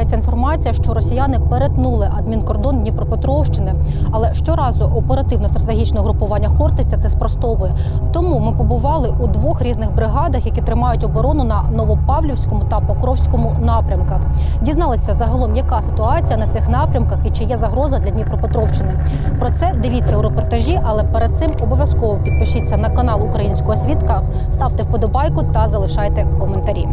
з'являється інформація, що росіяни перетнули адмінкордон Дніпропетровщини. Але щоразу оперативно-стратегічне групування Хортиця це спростовує. Тому ми побували у двох різних бригадах, які тримають оборону на Новопавлівському та Покровському напрямках. Дізналися загалом, яка ситуація на цих напрямках і чи є загроза для Дніпропетровщини. Про це дивіться у репортажі, але перед цим обов'язково підпишіться на канал Українського свідка, ставте вподобайку та залишайте коментарі.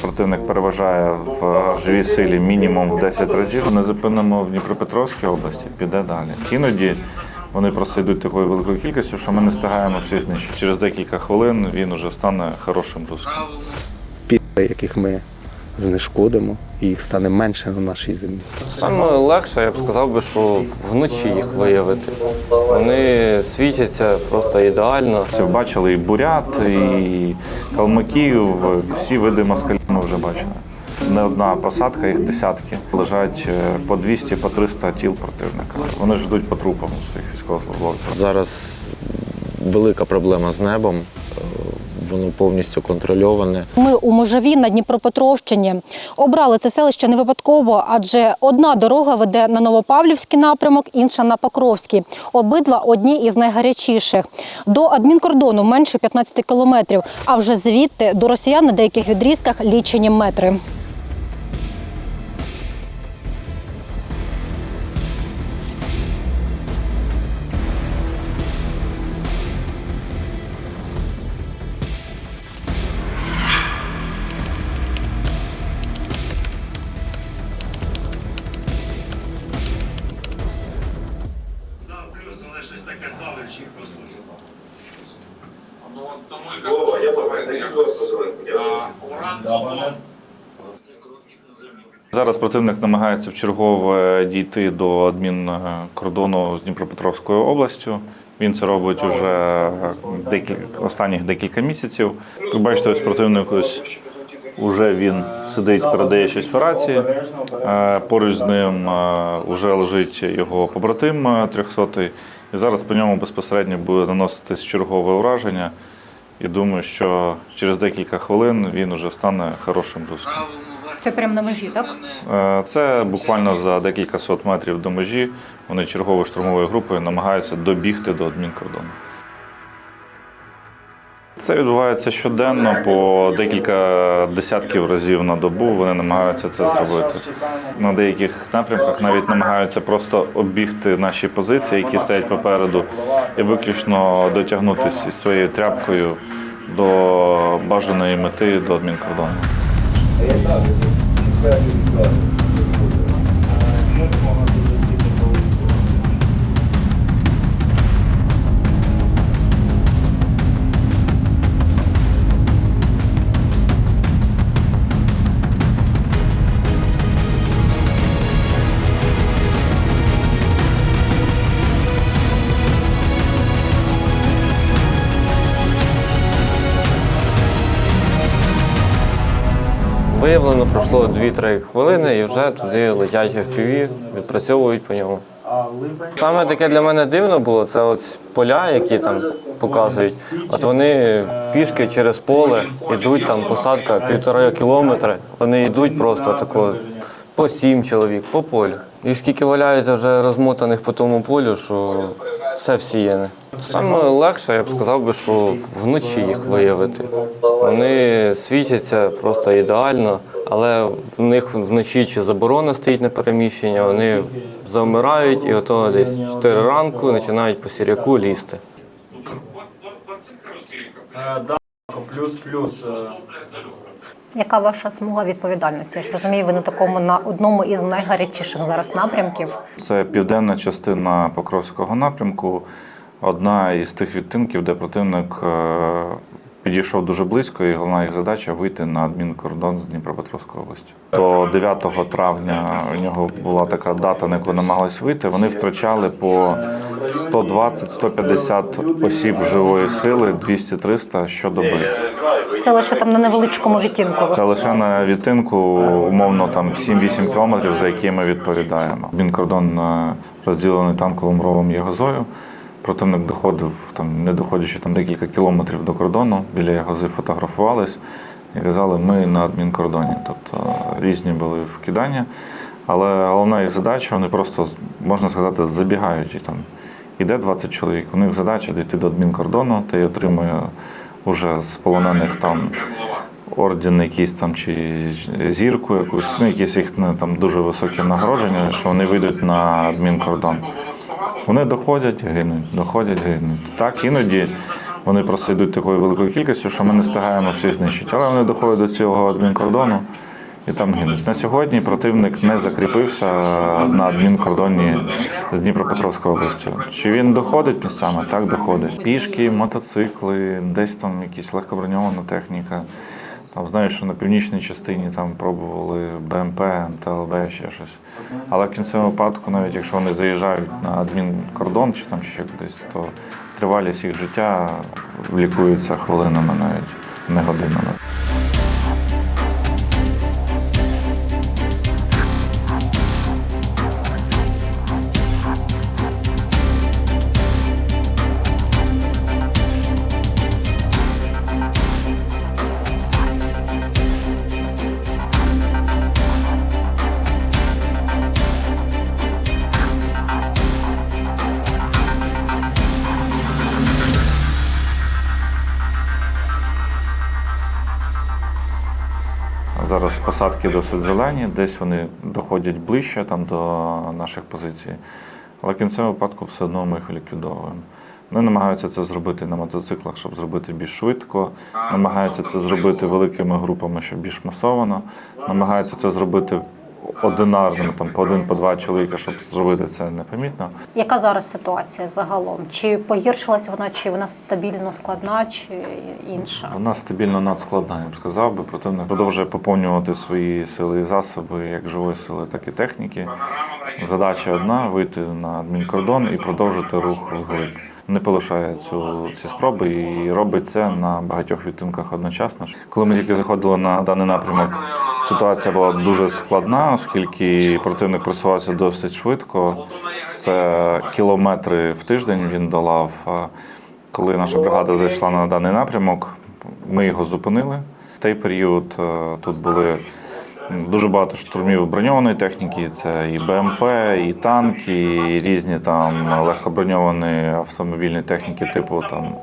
Противник переважає в живій силі мінімум в 10 разів. Не зупинимо в Дніпропетровській області, піде далі. Іноді вони просто йдуть такою великою кількістю, що ми не встигаємо всі знищити. Через декілька хвилин він уже стане хорошим русским. Пі, яких ми знешкодимо, і їх стане менше на нашій землі. Саме легше, я б сказав би, що вночі їх виявити. Вони світяться просто ідеально. Це бачили і бурят, і калмаків, всі види москалів ми вже бачили. Не одна посадка, їх десятки. Лежать е, по 200, по 300 тіл противника. Вони ждуть по трупам своїх військовослужбовців. Зараз велика проблема з небом. Воно повністю контрольоване. Ми у Можаві на Дніпропетровщині обрали це селище не випадково, адже одна дорога веде на Новопавлівський напрямок, інша на Покровський. Обидва одні із найгарячіших. До адмінкордону менше 15 кілометрів, а вже звідти до росіян на деяких відрізках лічені метри. Противник намагається вчергове дійти до адмінкордону з Дніпропетровською областю. Він це робить уже декілька останніх декілька місяців. Ви бачите, ось противник уже він сидить, передає щось по рації. Е, Поруч з ним е, уже лежить його побратим е, 300-й. І зараз по ньому безпосередньо буде наноситись чергове ураження. І думаю, що через декілька хвилин він уже стане хорошим русским. Це прямо на межі, так? Е, Це буквально за декілька сот метрів до межі. Вони черговою штурмовою групою намагаються добігти до адмінкордону. Це відбувається щоденно по декілька десятків разів на добу. Вони намагаються це зробити. На деяких напрямках навіть намагаються просто оббігти наші позиції, які стоять попереду, і виключно дотягнутися із своєю тряпкою до бажаної мети до адмінкордону. 哎，大哥，你这是？Виявлено, пройшло 2-3 хвилини і вже туди летять FPV, відпрацьовують по ньому. Саме таке для мене дивно було, це ось поля, які там показують. От вони пішки через поле йдуть, там посадка півтора кілометра. Вони йдуть просто тако по сім чоловік, по полю. І скільки валяється вже розмотаних по тому полю, що все всіяне. Саме легше, я б сказав би, що вночі їх виявити. Вони світяться просто ідеально, але в них вночі чи заборона стоїть на переміщення, вони завмирають і ото десь 4 ранку починають по сіряку лізти. Плюс-плюс. Яка ваша смуга відповідальності? Я ж розумію, ви на такому на одному із найгарячіших зараз напрямків. Це південна частина Покровського напрямку, одна із тих відтинків, де противник е, підійшов дуже близько, і головна їх задача вийти на адмінкордон з Дніпропетровською областю. До 9 травня у нього була така дата, на яку намагалися вийти. Вони втрачали по 120-150 осіб живої сили, 200-300 щодоби. Це лише там на невеличкому відтинку. Це лише на відтинку, умовно там 7-8 кілометрів, за які ми відповідаємо. Мінкордон е, розділений танковим ровом Ягозою. Противник доходив, там, не доходячи там декілька кілометрів до кордону, біля Ягози фотографувались і казали, ми на адмінкордоні. Тобто е, різні були вкидання. Але головна їх задача, вони просто, можна сказати, забігають і там. Іде 20 чоловік. У них задача дійти до адмінкордону, та й отримує уже з полонених там орден якийсь там чи зірку якусь, ну якісь їх ну, там дуже високі нагородження, що вони вийдуть на адмінкордон. Вони доходять, гинуть, доходять, гинуть. Так, іноді вони просто йдуть такою великою кількістю, що ми не встигаємо всіх знищити. Але вони доходять до цього адмінкордону і там гинуть. На сьогодні противник не закріпився на адмінкордоні з Дніпропетровською областю. Чи він доходить місцями? Так, доходить. Пішки, мотоцикли, десь там якісь легкоброньована техніка. Там знаю, що на північній частині там пробували БМП, МТЛБ, ще щось. Але в кінцевому випадку, навіть якщо вони заїжджають на адмінкордон чи там ще кудись, то тривалість їх життя лікується хвилинами навіть, не годинами. Посадки досить зелені, десь вони доходять ближче там, до наших позицій. Але в кінцевому випадку все одно ми їх ліквідовуємо. Вони намагаються це зробити на мотоциклах, щоб зробити більш швидко, намагаються це зробити великими групами, щоб більш масовано, намагаються це зробити одинарними, там по один, по два чоловіка, щоб зробити це непомітно. Яка зараз ситуація загалом? Чи погіршилась вона, чи вона стабільно складна, чи інша? Вона стабільно надскладна, я б сказав би. Противник продовжує поповнювати свої сили і засоби, як живої сили, так і техніки. Задача одна вийти на адмінкордон і продовжити рух вглиб. Не полишає цю ці спроби і робить це на багатьох відтинках одночасно. Коли ми тільки заходили на даний напрямок, ситуація була дуже складна, оскільки противник просувався досить швидко. Це кілометри в тиждень він долав. Коли наша бригада зайшла на даний напрямок, ми його зупинили. В той період е, тут були дуже багато штурмів броньованої техніки. Це і БМП, і танки, і різні там легкоброньовані автомобільні техніки, типу там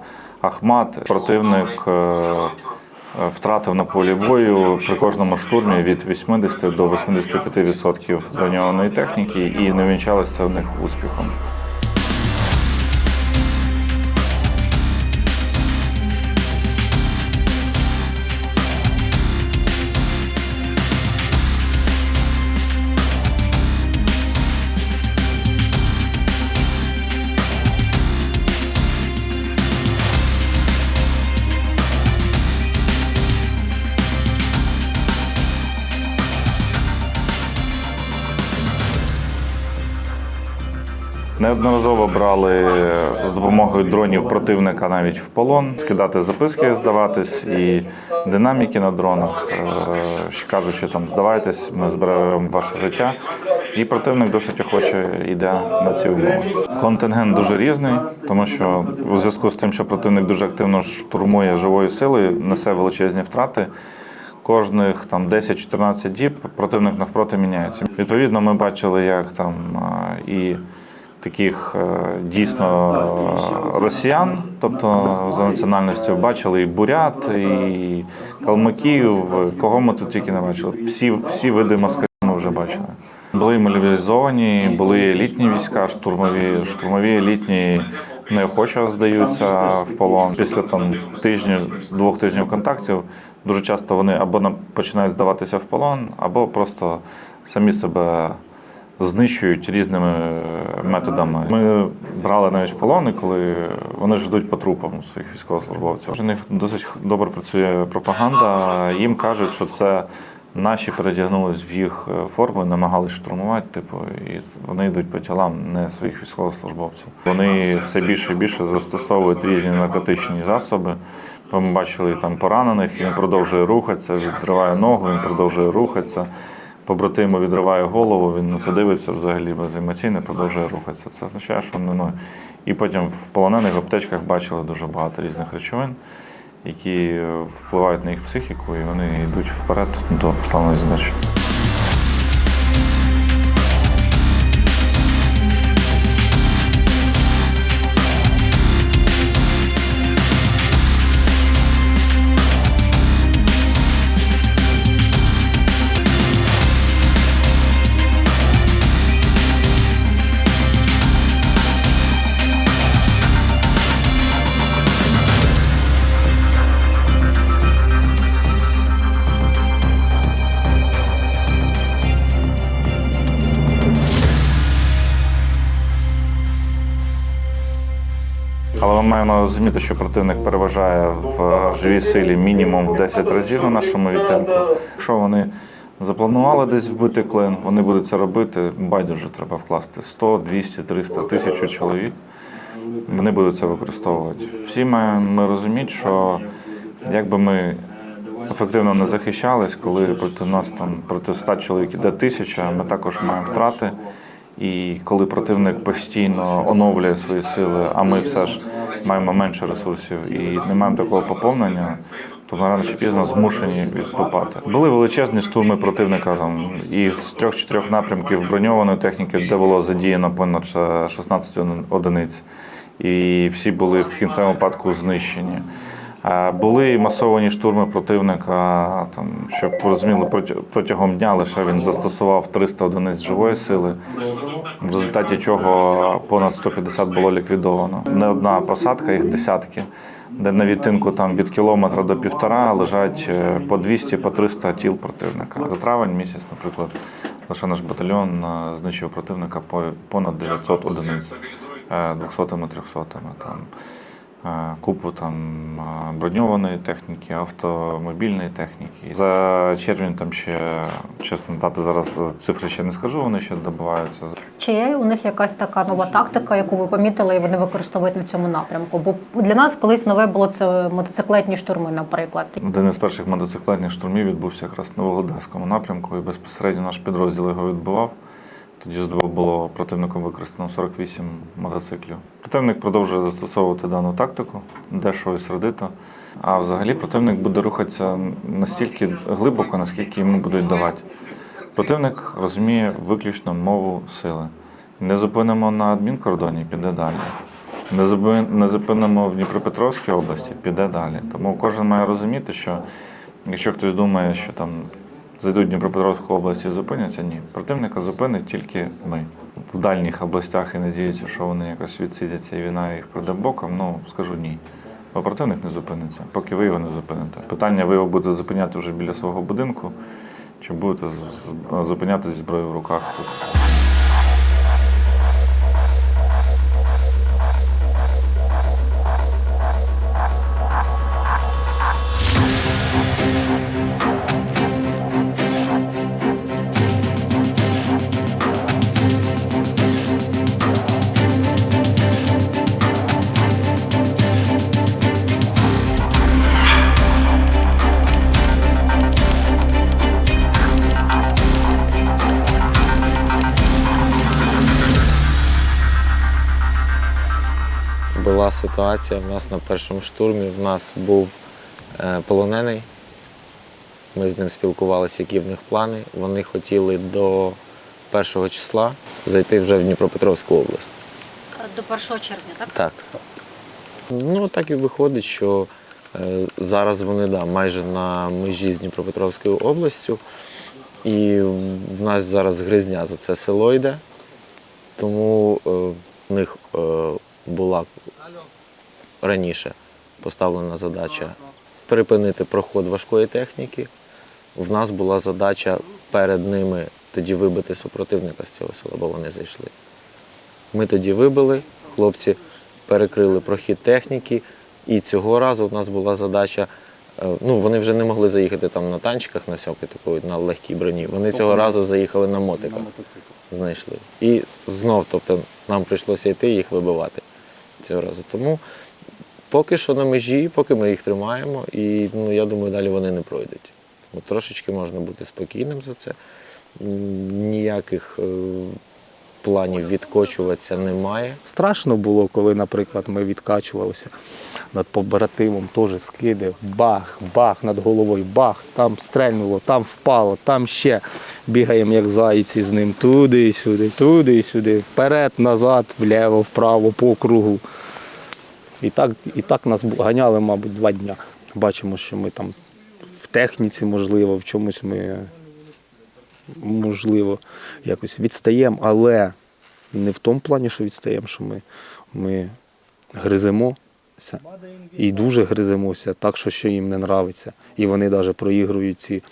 Ахмат. Противник е, втратив на полі бою при кожному штурмі від 80 до 85% броньованої техніки, і не вінчалося це в них успіхом. Неодноразово брали з допомогою дронів противника навіть в полон, скидати записки, здаватись, і динаміки на дронах, е, кажучи, там здавайтесь, ми зберемо ваше життя. І противник досить охоче йде на ці умови. Контингент дуже різний, тому що у зв'язку з тим, що противник дуже активно штурмує живою силою, несе величезні втрати. Кожних там 10-14 діб противник навпроти міняється. Відповідно, ми бачили, як там і таких е, дійсно росіян, тобто за національністю, бачили і бурят, і калмиків, кого ми тут тільки не бачили. Всі, всі види москалів ми вже бачили. Були мобілізовані, були елітні війська, штурмові, штурмові елітні неохоче здаються в полон. Після там тижнів, двох тижнів контактів дуже часто вони або починають здаватися в полон, або просто самі себе знищують різними е, методами. Ми брали навіть полони, коли вони ж йдуть по трупам своїх військовослужбовців. У них досить добре працює пропаганда. Їм кажуть, що це Наші передягнулись в їх е, форму, намагались штурмувати, типу, і вони йдуть по тілам не своїх військовослужбовців. Вони все більше і більше застосовують різні наркотичні засоби. Ми бачили там поранених, він продовжує рухатися, відриває ногу, він продовжує рухатися. Побратиму відриває голову, він на це дивиться взагалі беземоційно, продовжує рухатися. Це означає, що вони, ну, і потім в полонених аптечках бачили дуже багато різних речовин, які впливають на їх психіку, і вони йдуть вперед до поставленої задачі. Розуміти, що противник переважає в живій силі мінімум в 10 разів на нашому відтемпу. Якщо вони запланували десь вбити клин, вони будуть це робити. Байдуже треба вкласти 100, 200, 300, 1000 чоловік. Вони будуть це використовувати. Всі маємо розуміти, що якби ми ефективно не захищались, коли проти нас там проти 100 чоловік іде тисяча, ми також маємо втрати. І коли противник постійно оновлює свої сили, а ми все ж маємо менше ресурсів і не маємо такого поповнення, то ми рано чи пізно змушені відступати. Були величезні штурми противника там і з трьох-чотирьох напрямків броньованої техніки, де було задіяно понад ще 16 одиниць, і всі були в кінцевому випадку знищені. Е, Були масовані штурми противника, там, щоб розуміли, протягом дня лише він застосував 300 одиниць живої сили, в результаті чого понад 150 було ліквідовано. Не одна посадка, їх десятки, де на відтинку там, від кілометра до півтора лежать е, по 200 по 300 тіл противника. За травень місяць, наприклад, лише наш батальйон е, знищив противника по понад 900 одиниць, 200-ми, 300-ми. Там е, купу там е, броньованої техніки, автомобільної техніки. За червень там ще, чесно дати зараз е, цифри ще не скажу, вони ще добуваються. Чи є у них якась така нова тактика, яку ви помітили, і вони використовують на цьому напрямку? Бо для нас колись нове було це мотоциклетні штурми, наприклад. Один із перших мотоциклетних штурмів відбувся якраз на Володимирському напрямку, і безпосередньо наш підрозділ його відбував. Тоді було противником використано 48 мотоциклів. Противник продовжує застосовувати дану тактику, дешево і сердито. А взагалі противник буде рухатися настільки глибоко, наскільки йому будуть давати. Противник розуміє виключно мову сили. Не зупинимо на адмінкордоні, піде далі. Не зупинимо в Дніпропетровській області, піде далі. Тому кожен має розуміти, що якщо хтось думає, що там зайдуть Дніпропетровську область і зупиняться, ні. Противника зупинить тільки ми. В дальніх областях і надіються, що вони якось відсидяться і війна їх прийде боком. Ну скажу ні. Бо противник не зупиниться, поки ви його не зупините. Питання, ви його будете зупиняти вже біля свого будинку, чи будете зупинятися зброєю в руках Була ситуація в нас на першому штурмі. В нас був е, полонений. Ми з ним спілкувалися, які в них плани. Вони хотіли до 1 числа зайти вже в Дніпропетровську область. До 1 червня, так? Так. Ну, так і виходить, що е, зараз вони да, майже на межі з Дніпропетровською областю. І в нас зараз гризня за це село йде. Тому е, в них е, була раніше поставлена задача припинити проход важкої техніки. В нас була задача перед ними тоді вибити супротивника з цього села, бо вони зайшли. Ми тоді вибили, хлопці перекрили прохід техніки, і цього разу у нас була задача Е, Ну, вони вже не могли заїхати там на танчиках на сьопі такої, на легкій броні. Вони цього разу заїхали на мотиках. Знайшли. І знов, тобто, нам прийшлося йти їх вибивати цього разу. Тому поки що на межі, поки ми їх тримаємо, і ну, я думаю, далі вони не пройдуть. Тому трошечки можна бути спокійним за це. Ніяких е, планів відкочуватися немає. Страшно було, коли, наприклад, ми відкачувалися над побратимом, теж скиди, бах, бах над головою, бах, там стрельнуло, там впало, там ще. Бігаємо як зайці з ним туди, сюди, туди, сюди, вперед, назад, вліво, вправо, по кругу. І так, і так нас ганяли, мабуть, два дня. Бачимо, що ми там в техніці, можливо, в чомусь ми можливо, якось відстаємо, але не в тому плані, що відстаємо, що ми, ми гриземося і дуже гриземося, так, що, що їм не нравиться. І вони навіть проігрують ці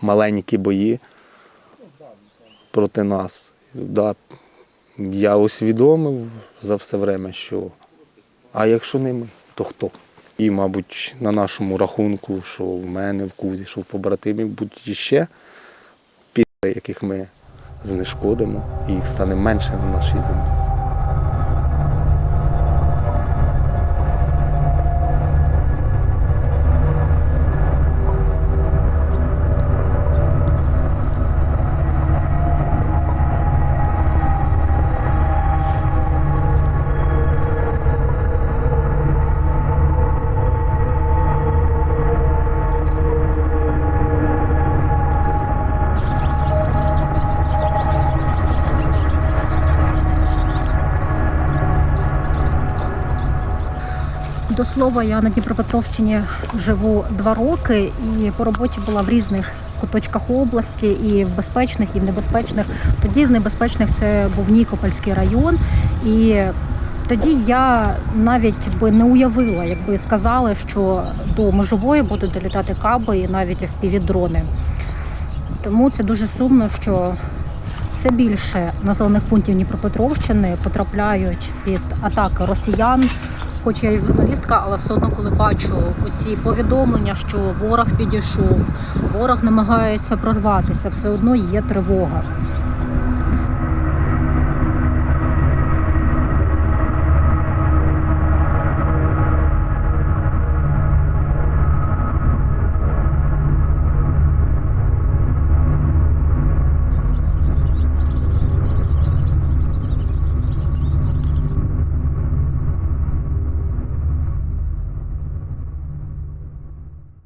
маленькі бої проти нас. Да, я усвідомив за все время, що а якщо не ми, то хто? І, мабуть, на нашому рахунку, що в мене в кузі, що в побратимів будуть пі***и, яких ми знешкодимо, і їх стане менше на нашій землі. До слова, я на Дніпропетровщині живу два роки і по роботі була в різних куточках області, і в безпечних, і в небезпечних. Тоді з небезпечних це був Нікопольський район. І тоді я навіть би не уявила, якби сказали, що до межової будуть долітати каби і навіть впівдрони. Тому це дуже сумно, що все більше населених пунктів Дніпропетровщини потрапляють під атаки росіян. Хоч я і журналістка, але все одно, коли бачу оці повідомлення, що ворог підійшов, ворог намагається прорватися, все одно є тривога.